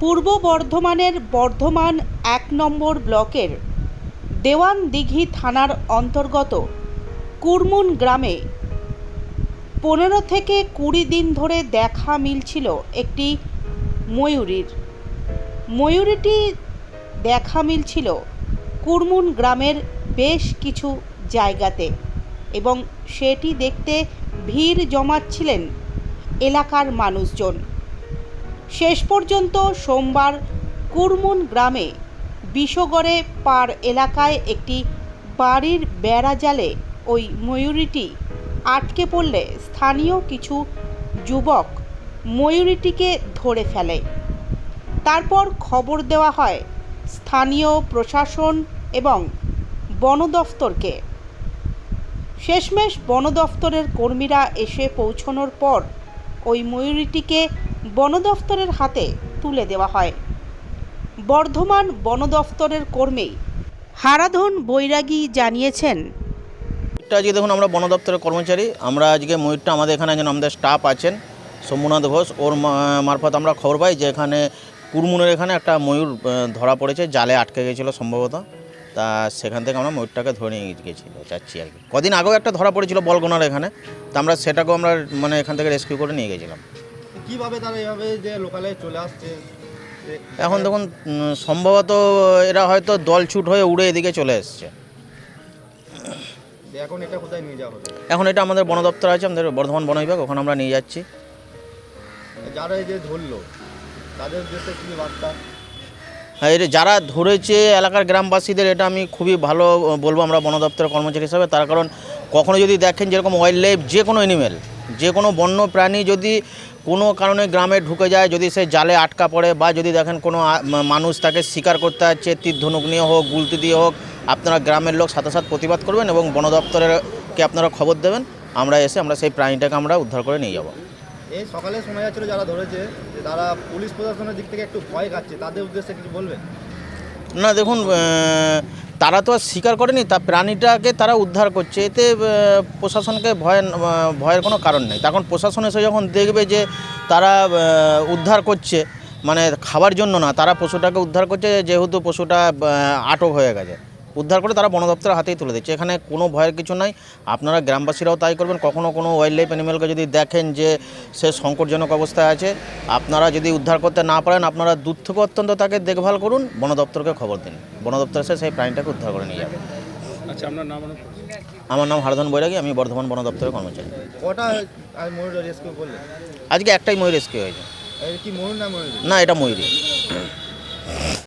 পূর্ব বর্ধমানের বর্ধমান এক নম্বর ব্লকের দেওয়ান দিঘি থানার অন্তর্গত কুরমুন গ্রামে পনেরো থেকে কুড়ি দিন ধরে দেখা মিলছিল একটি ময়ূরীর। ময়ূরীটি দেখা মিলছিল কুরমুন গ্রামের বেশ কিছু জায়গাতে এবং সেটি দেখতে ভিড় জমাচ্ছিলেন এলাকার মানুষজন। শেষ পর্যন্ত সোমবার কুরমুন গ্রামে বিষগড়ে পার এলাকায় একটি বাড়ির বেড়া জালে ওই ময়ূরীটি আটকে পড়লে স্থানীয় কিছু যুবক ময়ূরীটিকে ধরে ফেলে। তারপর খবর দেওয়া হয়, স্থানীয় প্রশাসন এবং বন দফতরকে। শেষমেশ বন দফতরের কর্মীরা এসে পৌঁছনোর পর ওই ময়ূরীটিকে বন দফতরের হাতে তুলে দেওয়া হয়। বর্ধমান বন দফতরের কর্মী হারাধন বৈরাগী জানিয়েছেন আজকে দেখুন আমরা বন দপ্তরের কর্মচারী। আমরা আজকে ময়ূরটা আমাদের এখানে একজন আমাদের স্টাফ আছেন শম্ভুনাথ ঘোষ। ওর মারফত আমরা খবর পাই যে এখানে কুরমুনের এখানে একটা ময়ূর ধরা পড়েছে, জালে আটকে গেছিল সম্ভবত। তা সেখান থেকে আমরা ময়ূরটাকে ধরে নিয়ে গেছি যাচ্ছি আর কি। কদিন আগেও একটা ধরা পড়েছিল বলগোনার এখানে, তা আমরা সেটাকেও আমরা মানে এখান থেকে রেস্কিউ করে নিয়ে গেছিলাম। কীভাবে তারা এভাবে যে লোকালে চলে আসছে? এখন দেখুন সম্ভবত এরা হয়তো দল ছুট হয়ে উড়ে এদিকে চলে এসছে। এখন এটা কোথায় নিয়ে যাওয়া হবে? এখন এটা আমাদের বন দপ্তর আছে আমাদের বর্ধমান বন বিভাগ ওখানে আমরা নিয়ে যাচ্ছি। যারা এই যে ধরলো তাদের উদ্দেশ্যে কি বার্তা? হ্যাঁ এটা যারা ধরেছে এলাকার গ্রামবাসীদের এটা আমি খুবই ভালো বলব আমরা বন দপ্তরের কর্মচারী হিসাবে। তার কারণ কখনো যদি দেখেন যেরকম ওয়াইল্ড লাইফ যে কোনো অ্যানিমেল যে কোনো বন্য প্রাণী যদি কোনো কারণে গ্রামে ঢুকে যায় যদি সে জালে আটকা পড়ে বা যদি দেখেন কোনো মানুষ তাকে শিকার করতে যাচ্ছে তীর ধনুক নিয়ে হোক গুলতি দিয়ে হোক আপনারা গ্রামের লোক সাথে সাথে প্রতিবাদ করবেন এবং বন দপ্তরেরকে আপনারা খবর দেবেন আমরা এসে আমরা সেই প্রাণীটাকে আমরা উদ্ধার করে নিয়ে যাব। এই সকালে শোনা যাচ্ছিল যারা ধরেছে যে তারা পুলিশ প্রশাসনের দিক থেকে একটু ভয় খাচ্ছে তাদের উদ্দেশ্যে কিছু বলবেন? না দেখুন তারা তো আর স্বীকার করেনি, তা প্রাণীটাকে তারা উদ্ধার করছে। এতে প্রশাসনকে ভয় ভয়ের কোনো কারণ নেই। তখন প্রশাসন এসে যখন দেখবে যে তারা উদ্ধার করছে মানে খাবার জন্য না, তারা পশুটাকে উদ্ধার করছে, যেহেতু পশুটা আটক হয়ে গেছে। উদ্ধার করে তারা বন দপ্তরের হাতেই তুলে দিচ্ছে। এখানে কোনো ভয়ের কিছু নাই। আপনারা গ্রামবাসীরাও তাই করবেন। কখনও কোনো ওয়াইল্ড লাইফ অ্যানিমেলকে যদি দেখেন যে সে সংকটজনক অবস্থায় আছে আপনারা যদি উদ্ধার করতে না পারেন আপনারা দূর থেকে অত্যন্ত তাকে দেখভাল করুন। বন দপ্তরকে খবর দিন। বন দপ্তর এসে সেই প্রাণীটাকে উদ্ধার করে নিয়ে যাবে। আচ্ছা আপনার নাম আমার নাম হারধন বৈরাগী। আমি বর্ধমান বন দপ্তরের কর্মচারী। কটা ময়ূর রেস্কিউ করলে? আজকে একটাই ময়ূর রেস্কিউ হয়েছে। কি ময়ূর না ময়ূর? না এটা ময়ূরী।